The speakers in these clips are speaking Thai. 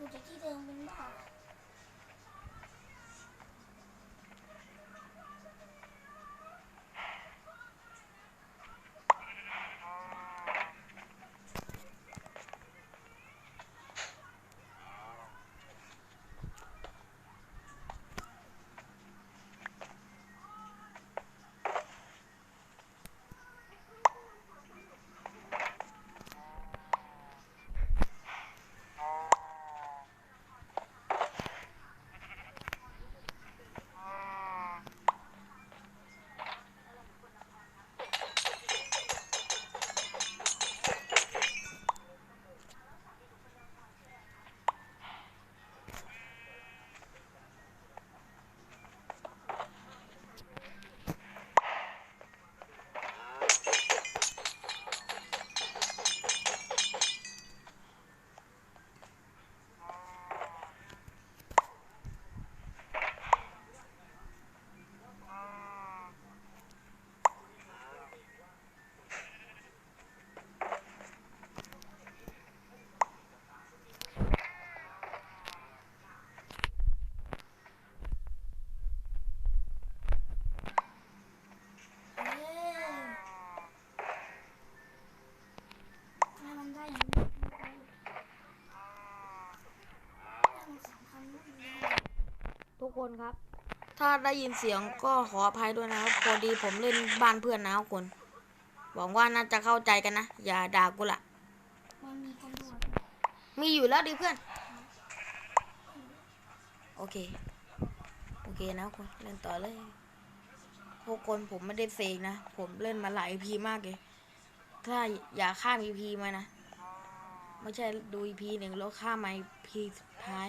อยู่จากที่เดิมเป็นบ้า เอ้ยให้มันได้อย่างนี้มันสำคัญมากเลย ทุก คนครับ ถ้าได้ยินเสียงก็ขออภัยด้วยนะครับพอดีผมเล่นบ้านเพื่อนนะทุกคนหวังว่าน่าจะเข้าใจกันนะ อย่าด่ากูละมันมีกระโดดมีอยู่แล้วดิเพื่อน โอเค โอเคนะทุกคนเล่นต่อเลยทุกคนผมไม่ได้เสกนะ ผมเล่นมาหลาย EP มากเลย ถ้าอย่าข้าม EP มานะ ไม่ใช่ดู EP หนึ่งแล้วข้ามมา EP สุดท้าย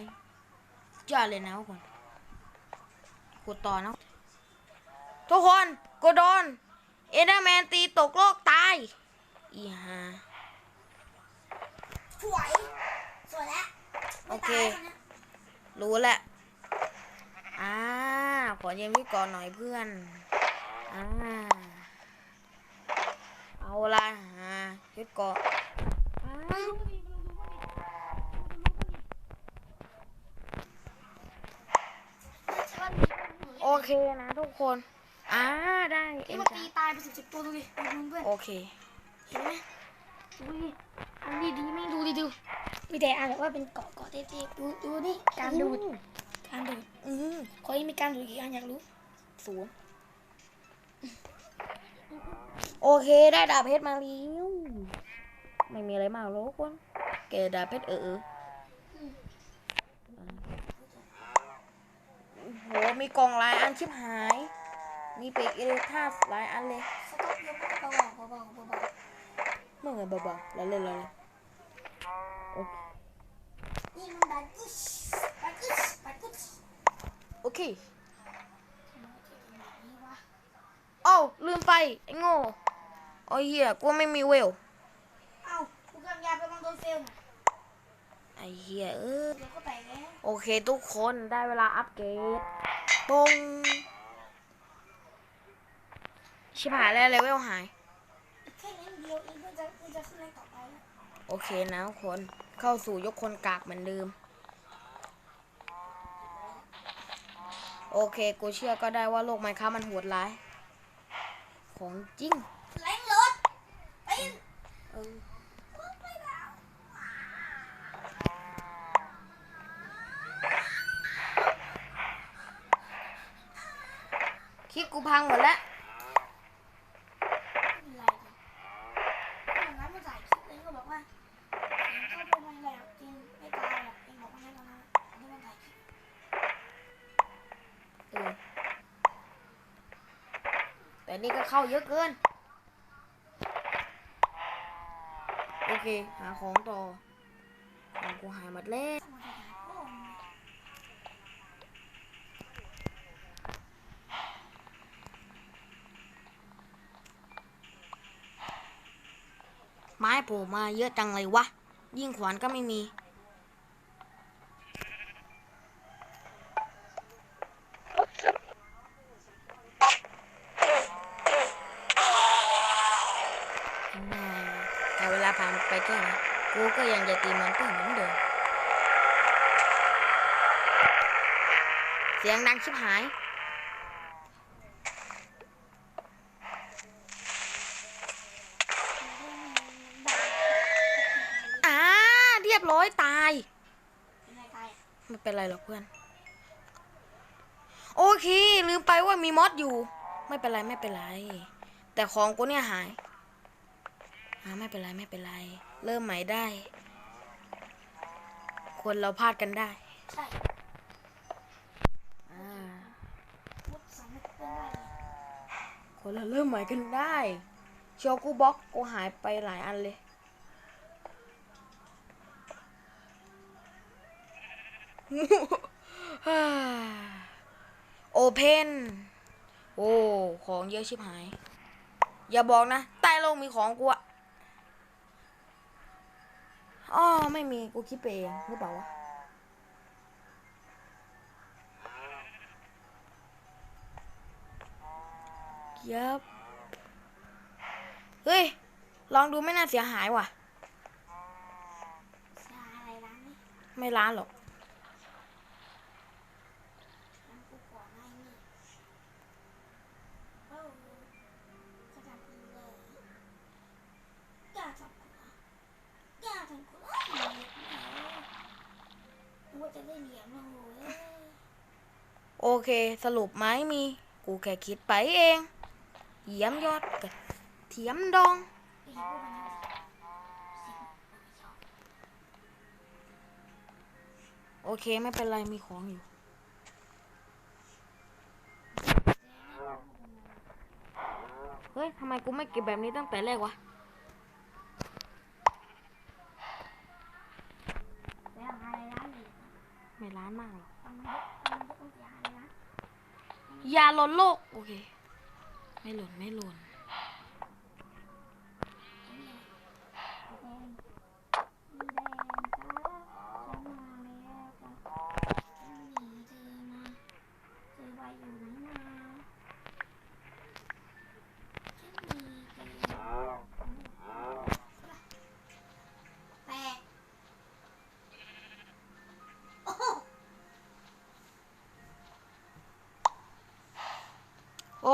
ยอดเลยนะทุกคน กดต่อนะทุกคนกดโดนเอเดอร์แมนตีตกโลกตาย อีฮาสวย สวยแล้วโอเคไม่ตายแล้วนะรู้แหละอ่าขอเย็นพี่ก่อนหน่อยเพื่อนอ่าเอาละอ่ายึดเกาะอ่า โอเคนะทุกคน อ่าได้ที่เอ็นมันจ้ะตีตายไปสิบสิบตัวดูดิดูเพื่อนโอเค เห็นไหมดูดิอันนี้ดีไม่ดูดิดูมีแต่อ่านแบบว่าเป็นเกาะเกาะเท่ๆดูดูนี่การดูดการดูดอืมขอยังมีการดูดอีกอันอยากรู้ศูนย์โอเคได้ดาบเพชรมาแล้วไม่มีอะไรมากหรอกทุกคนเกดาบเพชรเออเออโห มีกล่องหลายอันชิบหาย มีเปกเอเลท่าหลายอันเลยสต๊อปยกเบาๆเบาๆเบาเมื่อไงเบาๆแล้วเล่นแล้วเลยโอเคๆนี่มันดันกุชดันกุชดันกุชโอเคทำไมเจ็บขนาดนี้วะเอ้าลืมไปไอ้โง่โอ้ยเหี้ยกูไม่มีเวลเอ้ากูกำลังยาไปมังโดนเฟลน่ะไอ้เหี้ยเออเดี๋ยวก็แตกแล้วโอเคทุกคนได้เวลาอัปเกรด ปงชิบหายแล้วเลเวลหาย แค่นั้นเดียวเองเพื่อจะเพื่อจะขึ้นอะไรต่อไปแล้วโอเคนะทุกคน เข้าสู่ยกคนกากเหมือนเดิม โอเค กูเชื่อก็ได้ว่าโลกไมค้ามันโหดร้าย ของจริง แรงรถไปเออ คลิปกูพังหมดแล้วไม่เป็นไรดิอย่างนั้นมาถ่ายคลิปเองก็บอกว่าเองก็เป็นอะแต่นี่ก็เข้าเยอะเกิน โอเค หาของต่อของกูหายหมดแล้ว ไม้โผล่มาเยอะจังเลยวะ ยิ่งขวานก็ไม่มี แต่เวลาผ่านไปแค่ไหนกูก็ยังจะตีมอนเตอร์เหมือนเดิม เสียงดังชิบหาย อ่า เรียบร้ อยตายเป็นไรตายอะไม่เป็นไรหรอกเพื่อน โอเค ลืมไปว่ามีมอสอยู่ ไม่เป็นไรไม่เป็นไร แต่ของกูเนี่ยหายอ่าไม่เป็นไรไม่เป็นไร เริ่มใหม่ได้ คนเราพลาดกันได้ ใช่อ่ามุดสำนึกเป็นได้เลยคนเราเริ่มใหม่กันได้เชียวกูบล็อกกูหายไปหลายอันเลย โอเพนโอ้ ของเยอะชิบหาย อย่าบอกนะ ใต้โลกมีของกูอะอ๋อไม่มีกูคิดไปเองหรือเปล่าวะยับ เฮ้ย ลองดูไม่น่าเสียหายว่ะเสียหายอะไรร้านนี้ไม่ร้านหรอก เหรียญมาโหโอเค สรุปไหมมี กูแค่คิดไปเอง เยี่ยมยอดกระเทียมดอง โอเคไม่เป็นไรมีของอยู่ เฮ้ยทำไมกูไม่เก็บแบบนี้ตั้งแต่แรกวะ แล้วหายร้านอีก ไมานมากอยกมันยกต้องเสียหายนะยาลดโลกโอเค ไม่หล่นไม่หล่น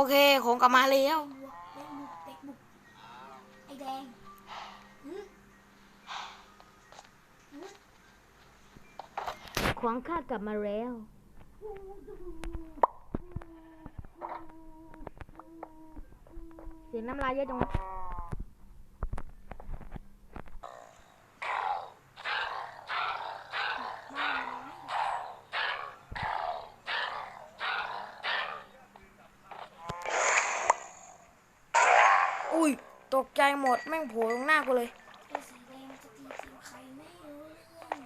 เคของกลับมาแล้วบวกเด็กบุกเด็กบุกไอ้แดงหืมหืมของข้ากลับมาแล้วเสียงน้ำลายเยอะจัง อุ้ย ตกใจหมดแม่งโผล่ตรงหน้ากูเลย ไอ้สีแดงจะตีทีมใครไม่รู้เรื่อง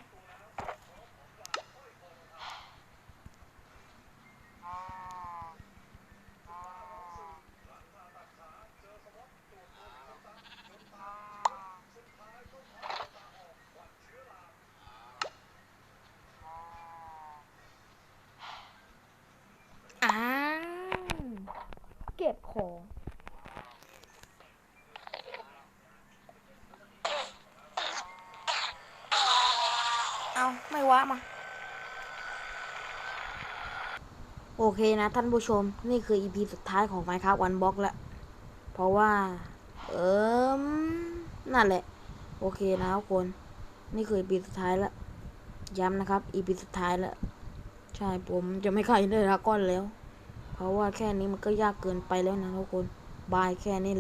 อ่า ไม่ ว้ามา โอเคนะท่านผู้ชม นี่คืออีพีสุดท้ายของ Minecraft One Block แล้ว เพราะว่า เอิมนั่นแหละ โอเคนะครับคน นี่คืออีพีสุดท้ายแล้วย้ำนะครับอีพีสุดท้ายแล้ว ใช่ผมจะไม่ขาอินเดอร์ดราก้อนแล้ว เพราะว่าแค่นี้มันก็ยากเกินไปแล้วนะทุกคน บายแค่นี้เลย